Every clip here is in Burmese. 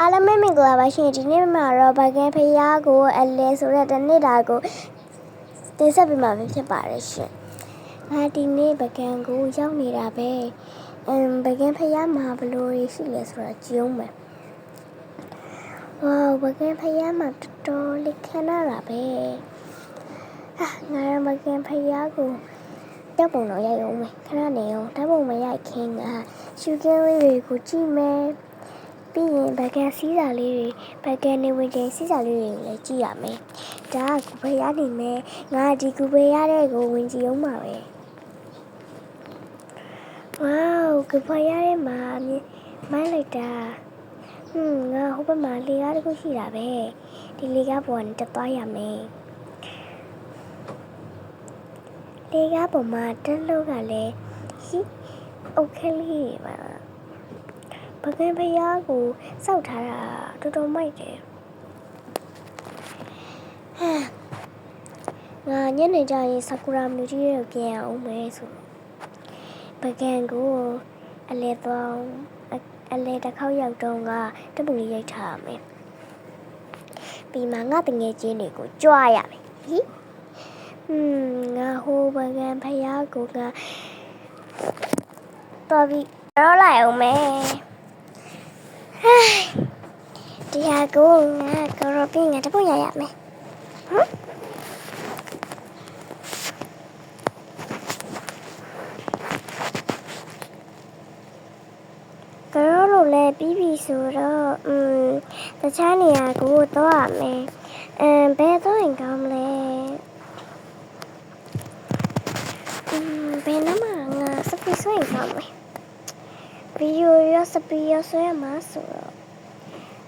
အားလုံးပဲမင်္ဂလာပါရှင်ဒီနေ့မှာတော့ဗကန်ဖျားကိုအလဲဆိုတဲ့တစ်နေ့တာကိုတင်ဆက်ပေးမှာပဲဖြစ်ပါတယ်ရှင်။ငါဒီနေ့ဗကန်ကိုရောက်နေတာပဲ။အမ်ဗကန်ဖျားမှာဘယ်လိုရရှိလဲဆိုတာကြည့်အောင်မယ်။ဝေါဗကန်ဖျားမှာတော်တော်လေးခမ်းနာတာပဲ။ဟာငါရဗကန်ဖျားကိုတက်ပုံတော့ရိုက်အောင်မယ်ခဏနေအောင်ဓာတ်ပုံမရိုက်ခင်ကရှူကင်းလေးတွေကိုကြည့်မယ် ပြီးရင်ဘကန်စီးစာလေးတွေဘကန်နေဝင်ချိန်စီးစာလေးတွေကိုလည်းကြည့်ရမယ်။ဒါကကူပဲရနေမယ်။ငါဒီကူပဲရတဲ့ကိုဝင်ကြည့်အောင်ပါပဲ။ Wow ကူပဲရတဲ့မှာမိုင်းလိုက်တာ။ဟွန်းငါဟိုဘက်မှာလေကားတစ်ခုရှိတာပဲ။ဒီလေကားပေါ်ကနေတက်သွားရမယ်။လေကားပေါ်မှာတက်လို့ကလည်းဟိအိုခဲလေးပါ ပကံဖျားကိုစောက်ထားတာတော်တော်မိုက်တယ်ဟမ်ငါညနေကျရင်ဆာကူရာမြူကြီးရဲ့ပြန်အောင်မယ်ဆိုပကံကိုအလဲသွားအလဲတစ်ခေါက်ရောက်တော့ကတပူလေးရိုက်ထားရမယ်ပြီးမှငါတငယ်ချင်းတွေကိုကြွားရမယ်ဟိဟွန်းငါဟိုပကံဖျားကိုငါတော်ပြီတော့လိုက်အောင်မယ် ဒီဟာကိုငါကရောပင်းငါတပုတ်ရရမယ်ဟမ်ကရောလို့လည်းပြီးပြီဆိုတော့อืมတခြားနေရာကိုတော့ရမယ်အမ်ဘယ်တော့ရင်ကောင်းမလဲอืมဘယ်နမငါစပီဆွဲရင်ကောင်းမယ် ဗီဒီယိုရစပီရဆွဲမှာဆိုတော့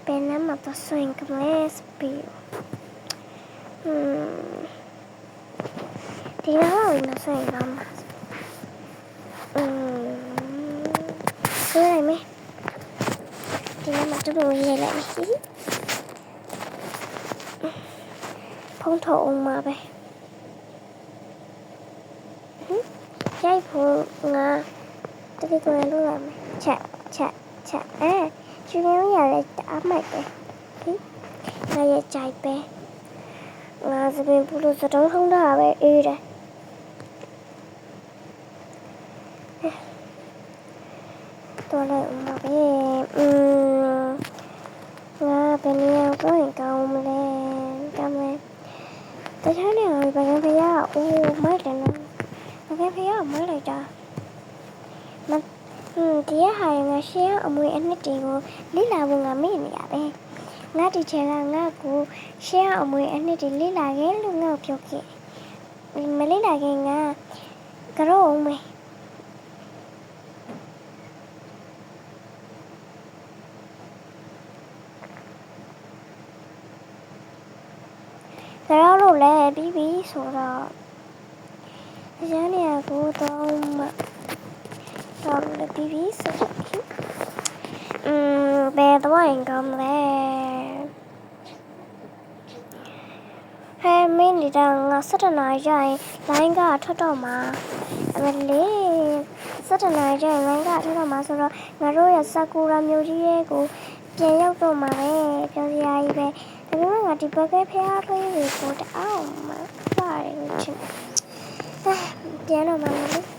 Pena matar sua inglês, Pio. Hmm. Tiene la vida se más. Hmm. Cứ này mẹ. Tiene mặt tôi đồ gì lại mẹ. Phong thổ ông mà bè. Chạy phụ ngà. Tôi đi cùng lúc lại mẹ. Chạy, chạy, chạy. À. ကျွေးရ ရလဲတအားမိုက်တယ်ဟိငါရဲ့ကြိုက်ပဲငါစပင်ပူလို့စတုံးထုံးတာပဲအေးတယ်တော်လိုက်ဦးမှာပဲอืมငါဘယ်နေရာကိုရင်ကောင်းမလဲကောင်းမယ်တခြားနေရာဘယ်ကဖရားအိုးမိုက်တယ်နော်ဘယ်ကဖရားမိုက်လိုက်တာမ ဟွန်းဒီရဟာရငါရှင်းအမွေအနှစ်တွေကိုလိလာဖို့ငါမေ့နေရပဲငါဒီချက်ကငါ့ကိုရှင်းအမွေအနှစ်တွေလိလာခဲ့လို့ငါ့ကိုပြောခဲ့မလိလာခင်ငါကတော့အောင်မေကတော့လို့လည်းပြီးပြီဆိုတော့ရန်နေရကိုတော့ မှတော့လည်းပြီးပြီဆိုတော့อืมဘယ်တော့ရင်ကောင်းမလဲဟဲမင်းဒီတော့ငါစက်တနာရရင်လိုင်းကထွက်တော့မှာအမလေးစက်တနာရရင်လိုင်းကထွက်တော့မှာဆိုတော့ငါတို့ရဆာကူရာမျိုးကြီးရဲ့ကိုပြန်ရောက်တော့မှာပဲပြောစရာကြီးပဲဒါပေမဲ့ငါဒီဘက်ကဖျားထွေးတွေကိုတအောင်မှာပါတယ်လို့ချင်တယ်ပြန်တော့မှာမလို့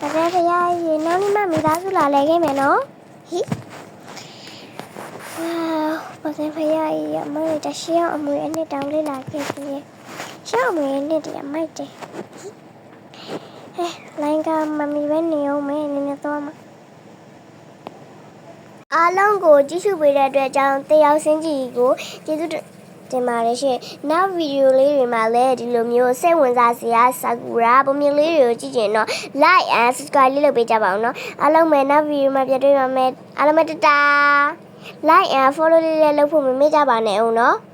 ဘက်ကဖျားကြီးနောက်နေ့မှမိသားစုလာလဲခဲ့မယ်နော်ဟိဝါဘက်ကဖျားကြီးအမေတရှိအောင်အမွေအနှစ်တောင်လေးလာခဲ့ပြီရှောင်းအမွေအနှစ်တည်းမိုက်တယ်ဟဲလိုင်းကမမီပဲနေအောင်မယ်နည်းနည်းတော့မှာအားလုံးကိုကြည့်ရှုပေးတဲ့အတွက်ကြောင့်တရားစင်းကြီးကိုကျေးဇူး တင်ပါတယ်ရှင်။နောက်ဗီဒီယိုလေးတွေမှာလည်းဒီလိုမျိုးစိတ်ဝင်စားစရာဆာကူရာပုံမြင်လေးတွေကိုကြည့်ကြရင်တော့ like and subscribe လေးလုပ်ပေးကြပါအောင်နော်။အားလုံးပဲနောက်ဗီဒီယိုမှာပြန်တွေ့ပါမယ်။အားလုံးပဲတတာ like and follow လေးလည်းလုပ်ဖို့မမေ့ကြပါနဲ့အောင်နော်။